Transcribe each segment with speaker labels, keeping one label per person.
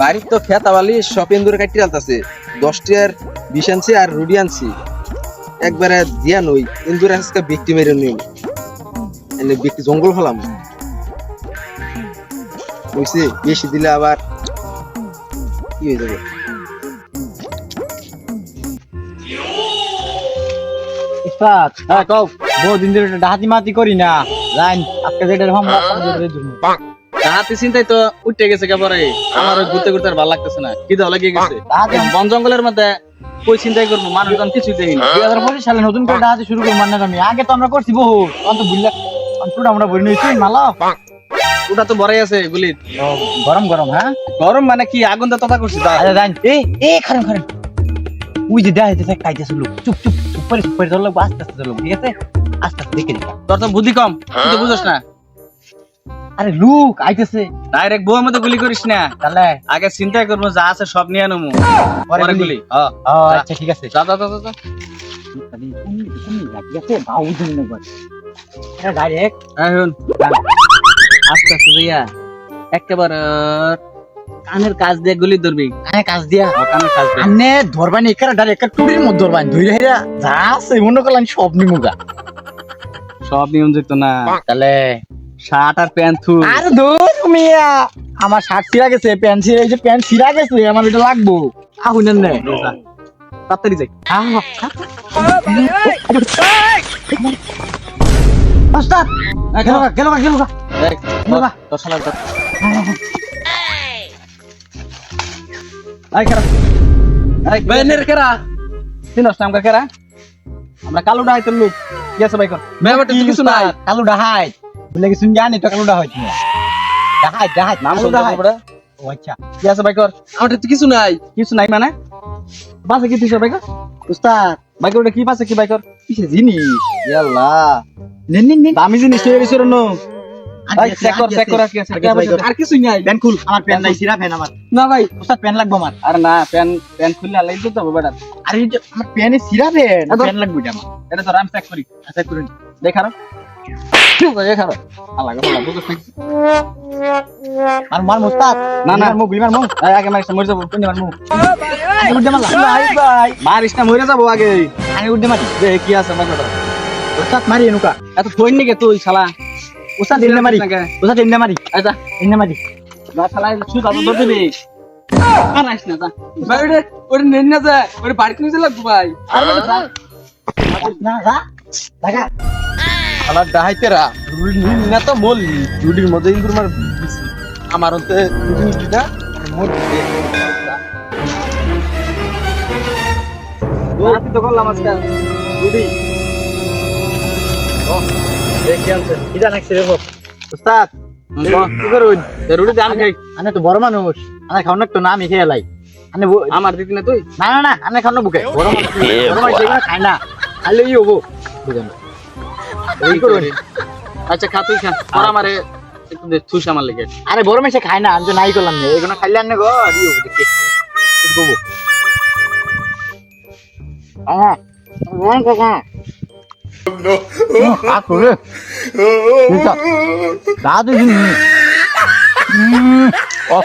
Speaker 1: বাড়ির তো খেত আবালি সব ইন্দুরে কাটি আলতাছে দশটি আর বিষ আনছি আর রুডি আনছি। একবারে দিয়া নই ইন্দুরে আজকে বিক্রি মেরে নিও এনে বিক্রি জঙ্গল হলাম। বুঝছি বেশি দিলে আবার কি হয়ে যাবে?
Speaker 2: উস্তাদ হ্যাঁ কও বহুদিন ধরে ডাহাতি মাতি করি না। জান আজকে যেটা হম রাস্তা ধরে জন্য
Speaker 3: হাতি চিন্তাই তো উঠে গেছে কেবারে আমার ঘুরতে ঘুরতে আর ভালো লাগতেছে না। কি দাও লাগিয়ে গেছে।
Speaker 2: ডাহাতি
Speaker 3: বন জঙ্গলের মধ্যে কই চিন্তাই করব? মানুষজন কিছুই দেখি
Speaker 2: দুই হাজার পঁচিশ সালে নতুন করে ডাহাতি শুরু করব মানে আমি। আগে তো আমরা করছি বহু বুঝলা আমরা বলি নিয়েছি মালা।
Speaker 3: ওটা তো বড়াই আছে গুলি
Speaker 2: গরম গরম হ্যাঁ?
Speaker 3: গরম মানে কি? আগুন তো তথা করছি তা
Speaker 2: আচ্ছা জান এ এ খারেন খারেন ওই যে থাকে খাইতেছে লোক। চুপ চুপ চুপ করে চুপ করে ধরলো আস্তে আস্তে ধরলো ঠিক আছে? আস্তে আস্তে দেখে দিলাম
Speaker 3: তোর তো বুদ্ধি কম। তুই তো বুঝোস না।
Speaker 2: আরে লোক আইতেছে।
Speaker 3: ডাইরেক্ট বউর মধ্যে গুলি করিস না।
Speaker 2: তাহলে?
Speaker 3: আগে চিন্তাই করব যা আছে সব নিয়ে নেব
Speaker 2: পরে গুলি।
Speaker 3: হ্যাঁ
Speaker 2: আচ্ছা ঠিক আছে।
Speaker 3: যা যা যা, যা।
Speaker 2: ডাইরেক্ট
Speaker 3: এখন আস্তে আস্তে যাইয়া একেবারে কানের কাজ দিয়ে গুলি ধরবি।
Speaker 2: কাজ দিয়া?
Speaker 3: কাজ দিয়ে।
Speaker 2: আনে ধরবানি একার ডাইরেক্ট একটা টুরির মধ্যে ধরবানি হেরা যা আছে মনে করলাম সব নিমুগা
Speaker 3: সব নিয়ম না।
Speaker 2: তাহলে
Speaker 3: শার্ট আর প্যান্ট থু
Speaker 2: আর দূর মিয়া আমার শার্ট ছিঁড়া গেছে প্যান্ট ছিঁড়া যে প্যান্ট ছিঁড়া গেছে আমার এটা লাগবো আহুনেন নে
Speaker 3: তাড়াতাড়ি যাই
Speaker 2: ওস্তাদ গেল গেল গেল গা।
Speaker 3: তোর শালার আই খারাপ আই বেনের কেরা চিনস নাম কেরা আমরা কালো ডাই তোর লোক গেছে ভাই কর কিছু নাই
Speaker 2: উস্তাদ, কালু ডাহাই বলে কিছু জানি তো কালু ডাহাই তুমি ডাহাই ডাহাই
Speaker 3: নাম শুনতে পড়ে
Speaker 2: ও আচ্ছা
Speaker 3: গেছে ভাই কর আমার তো কিছু নাই। কিছু নাই মানে? বাসে কি তুই ভাই কর
Speaker 2: উস্তাদ।
Speaker 3: ভাই কর কি বাসে কি ভাই কর
Speaker 2: কিসে জিনিস?
Speaker 3: ইয়াল্লা।
Speaker 2: নিন নিন নিন
Speaker 3: দামি জিনিস নিয়ে গেছে নো।
Speaker 2: আর
Speaker 3: ভাই চেক কর চেক কর কি আছে।
Speaker 2: আর কি আছে।
Speaker 3: কিছু নাই।
Speaker 2: প্যান খুল। আমার প্যান নাই সিরা প্যান আমার।
Speaker 3: না ভাই।
Speaker 2: উস্তাদ প্যান লাগবে আমার।
Speaker 3: আর না প্যান প্যান খুললে আলাই তো হবে বেটা।
Speaker 2: আর এই যে আমার প্যানে সিরা প্যান। প্যান লাগবে আমার।
Speaker 3: এটা তো রাম চেক করি। চেক করি দেখারো দেখারো আলাদা আলাদা বুঝছ
Speaker 2: আর মার মুস্তাদ
Speaker 3: না, না।
Speaker 2: মুখ বিমার মুখ।
Speaker 3: এই আগে মারিস মরে যাব।
Speaker 2: কোন মার মুখ? আমি উঠে ভাই ভাই
Speaker 3: মারিস না মরে যাব আগে।
Speaker 2: আমি উঠে মারি
Speaker 3: দে কি আছে আমার কথা।
Speaker 2: উস্তাদ মারি এনুকা।
Speaker 3: এত ফোন নিকে তুই শালা।
Speaker 2: উস্তাদ এনে মারি। উস্তাদ এনে মারি।
Speaker 3: আচ্ছা
Speaker 2: এনে মারি।
Speaker 3: না শালা সুদ আতো ধরতে দিবি। মারাইস না যা। ভাই ওরে ওরে নেন না যা। ওরে বাড়িতে নিয়ে লাগবো ভাই। আর
Speaker 2: না যা। লাগা
Speaker 1: শালা ডাহাইতেরা রুডি না তো মরলি। রুডির মধ্যে ইন্দুর মার আমার অন্তে রুডি নিবি না আর মোর দিবি।
Speaker 3: তো করলাম আজকে। রুডি
Speaker 2: দেখি আনছে? কিটা নাকছে রে উস্তাদ
Speaker 3: কি করুন রুডি দাম খাই
Speaker 2: আনে তো বড় মানুষ। আনে তো নাম খেয়ে লাই। আনে
Speaker 3: আমার দিদি না তুই?
Speaker 2: না না না আনে বুকে। বড় মানুষ। বড় মানুষ খায় না খাইলে ই হব। বুঝেন।
Speaker 3: আচ্ছা খা তুই খা। পর আমারে একটু দে থুস আমার লেগে।
Speaker 2: আরে বড় মেশে খায় না আমি তো নাই করলাম না। এগুলো খাইলে আনে গো আর ই হব দেখে। বলব হ্যাঁ কাকা করে দাদু দিন ও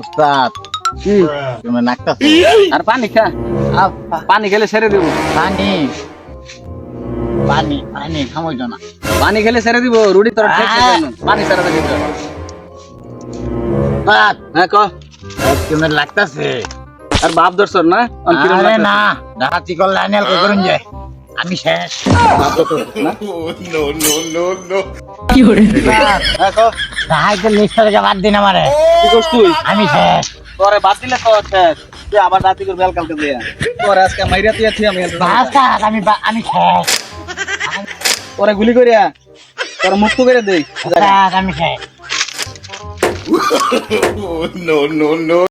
Speaker 2: উস্তাদ।
Speaker 3: আর পানি খা। পানি খেলে ছেড়ে দিব।
Speaker 2: পানি। পানি পানি খামোই না।
Speaker 3: পানি খেলে ছেড়ে দিব রুডি তোর পানি ছেড়ে দিবি হ্যাঁ ক।
Speaker 2: লাগতাছে
Speaker 3: আর বাপ দর্শন না? অন কিরম
Speaker 2: আরে না ডাকাতি করলে আনিয়াল করুন যায়। আমি শেষ।
Speaker 3: না? ক
Speaker 2: ডাহাইতে লিস্ট থেকে বাদ দিন আমারে।
Speaker 3: কি করছ তুই?
Speaker 2: আমি শেষ।
Speaker 3: তোরে বাদ দিলে তো শেষ। তুই আবার রাতি করে বেল কালকে দিয়া। তোরে আজকে মাইরা তুই তুই আমি
Speaker 2: বাস্তাদ আমি আমি শেষ।
Speaker 3: তোরে গুলি করিয়া তোর মুক্ত করে দেই
Speaker 2: বাস্তাদ আমি শেষ।
Speaker 4: No, no, no.